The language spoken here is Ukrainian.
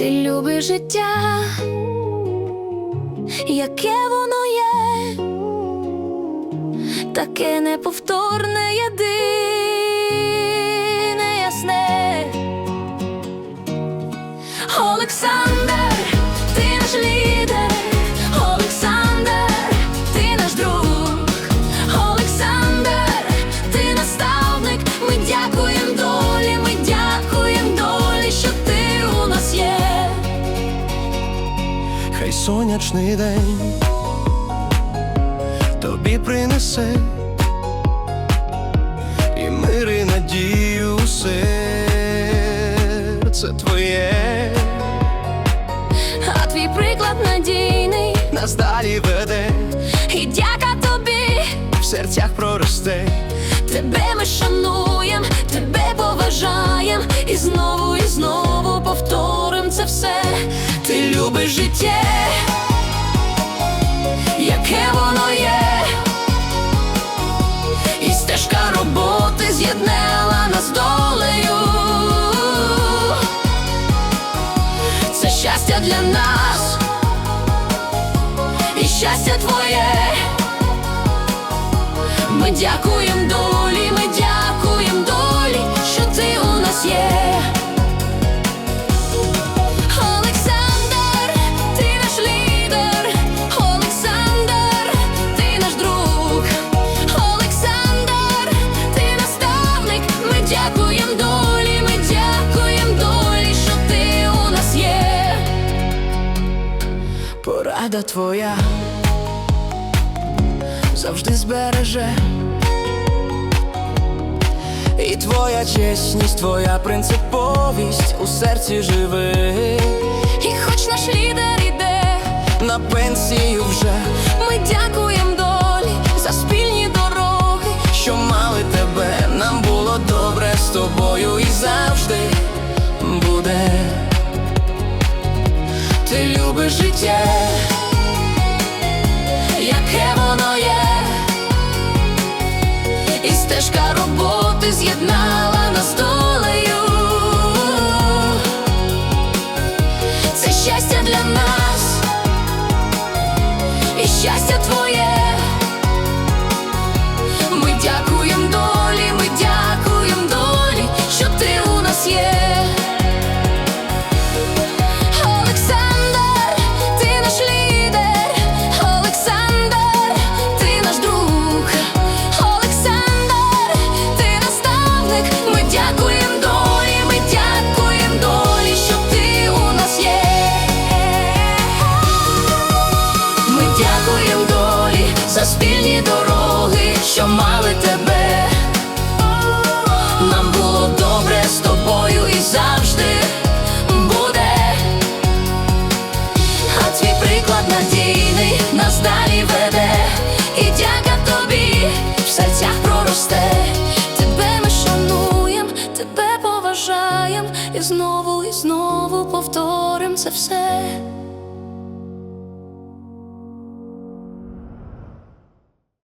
Ти любиш життя, яке воно є, таке неповторне, єдине ясне. Олександр, сонячний день тобі принесе і мир, і надію серце твоє, А твій приклад надійний, нас далі веде, і дяка тобі. в серцях проросте. Тебе ми шануєм, тебе життя, яке воно є, і стежка роботи з'єднала нас долею. Це щастя для нас, і щастя твоє. Ми дякуємо Порада твоя завжди збереже. І твоя чесність, твоя принциповість у серці живе. І хоч наш лідер іде. На пенсію вже, Ми дякуємо долі за спільні дороги. що мали тебе, нам було добре з тобою і завжди буде. Ти любиш життя, з'єднала нас долею. Це щастя для нас, і щастя твоє. За дороги, що мали тебе. Нам було добре з тобою і завжди буде. А твій приклад надійний нас далі веде, і дяка тобі в серцях проросте. Тебе ми шануєм, тебе поважаєм, і знову, і знову повторим це все.